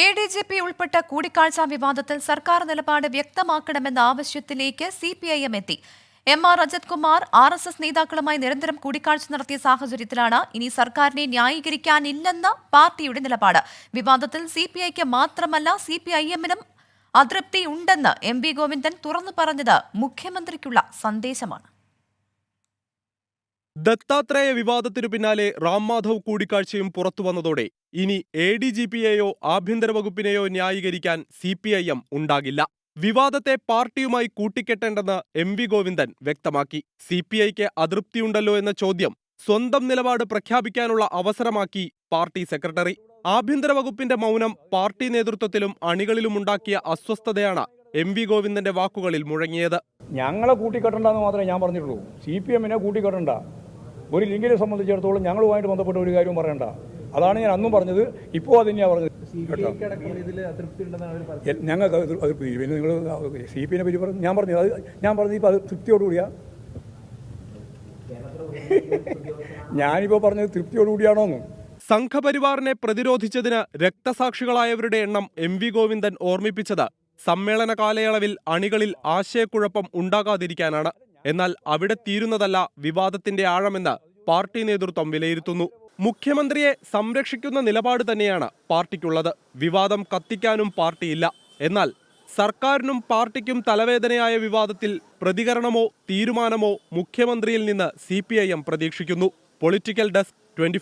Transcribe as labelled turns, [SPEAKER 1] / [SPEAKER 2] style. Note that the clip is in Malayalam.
[SPEAKER 1] എ ഡി ജി പി ഉൾപ്പെട്ട കൂടിക്കാഴ്ച വിവാദത്തിൽ സർക്കാർ നിലപാട് വ്യക്തമാക്കണമെന്ന ആവശ്യത്തിലേക്ക് സി പി ഐ എം എത്തി. M R Rajat Kumar R S S നേതാക്കളുമായി നിരന്തരം കൂടിക്കാഴ്ച നടത്തിയ സാഹചര്യത്തിലാണ് ഇനി സർക്കാരിനെ ന്യായീകരിക്കാനില്ലെന്ന പാർട്ടിയുടെ നിലപാട്. വിവാദത്തിൽ സി പി ഐക്ക് മാത്രമല്ല സി പി ഐ എമ്മിനും അതൃപ്തിയുണ്ടെന്ന് എം വി ഗോവിന്ദൻ തുറന്നു പറഞ്ഞത് മുഖ്യമന്ത്രിക്കുള്ള സന്ദേശമാണ്.
[SPEAKER 2] ദത്താത്രേയ വിവാദത്തിനു പിന്നാലെ റാം മാധവ് കൂടിക്കാഴ്ചയും പുറത്തു വന്നതോടെ ഇനി എ ഡി ജി പിയെയോ ആഭ്യന്തര വകുപ്പിനെയോ ന്യായീകരിക്കാൻ സി പി ഐ എം ഉണ്ടാകില്ല. വിവാദത്തെ പാർട്ടിയുമായി കൂട്ടിക്കെട്ടേണ്ടെന്ന് എം വി ഗോവിന്ദൻ വ്യക്തമാക്കി. സി പി ഐക്ക് അതൃപ്തിയുണ്ടല്ലോ എന്ന ചോദ്യം സ്വന്തം നിലപാട് പ്രഖ്യാപിക്കാനുള്ള അവസരമാക്കി പാർട്ടി സെക്രട്ടറി. ആഭ്യന്തര വകുപ്പിന്റെ മൗനം പാർട്ടി നേതൃത്വത്തിലും അണികളിലും ഉണ്ടാക്കിയ അസ്വസ്ഥതയാണ് എം വി ഗോവിന്ദന്റെ വാക്കുകളിൽ മുഴങ്ങിയത്.
[SPEAKER 3] ഞങ്ങളെ കൂട്ടിക്കെട്ടണ്ടെന്ന് മാത്രമേ ഞാൻ പറഞ്ഞിട്ടുള്ളൂ. സി പി എമ്മിനെ കൂട്ടിക്കെട്ടണ്ട. ഒരു ലിങ്കിനെ സംബന്ധിച്ചിടത്തോളം ഞങ്ങളുമായിട്ട് ബന്ധപ്പെട്ട ഒരു കാര്യവും പറയണ്ട. അതാണ് ഞാൻ അന്നും പറഞ്ഞത്. ഇപ്പോൾ അത് തന്നെയാണ് പറഞ്ഞത്. ഞങ്ങൾക്ക് അത് അതൃപ്തി പിന്നെ നിങ്ങൾ സി പി എനെ പറ്റി പറഞ്ഞു ഞാൻ പറഞ്ഞു അത് ഞാൻ പറഞ്ഞു ഇപ്പോൾ അത് തൃപ്തിയോടുകൂടിയാ. ഞാനിപ്പോൾ പറഞ്ഞത് തൃപ്തിയോടുകൂടിയാണോന്ന്
[SPEAKER 2] സംഘപരിവാറിനെ പ്രതിരോധിച്ചതിന് രക്തസാക്ഷികളായവരുടെ എണ്ണം എം വി ഗോവിന്ദൻ ഓർമ്മിപ്പിച്ചത്. സമ്മേളന കാലയളവിൽ അണികളിൽ ആശയക്കുഴപ്പം ഉണ്ടാകാതിരിക്കാനാണ്. എന്നാൽ അവിടെ തീരുന്നതല്ല വിവാദത്തിന്റെ ആഴമെന്ന് പാർട്ടി നേതൃത്വം വിലയിരുത്തുന്നു. മുഖ്യമന്ത്രിയെ സംരക്ഷിക്കുന്ന നിലപാട് തന്നെയാണ് പാർട്ടിക്കുള്ളത്. വിവാദം കത്തിക്കാനും പാർട്ടിയില്ല. എന്നാൽ സർക്കാരിനും പാർട്ടിക്കും തലവേദനയായ വിവാദത്തിൽ പ്രതികരണമോ തീരുമാനമോ മുഖ്യമന്ത്രിയിൽ നിന്ന് സി പ്രതീക്ഷിക്കുന്നു. Political desk twenty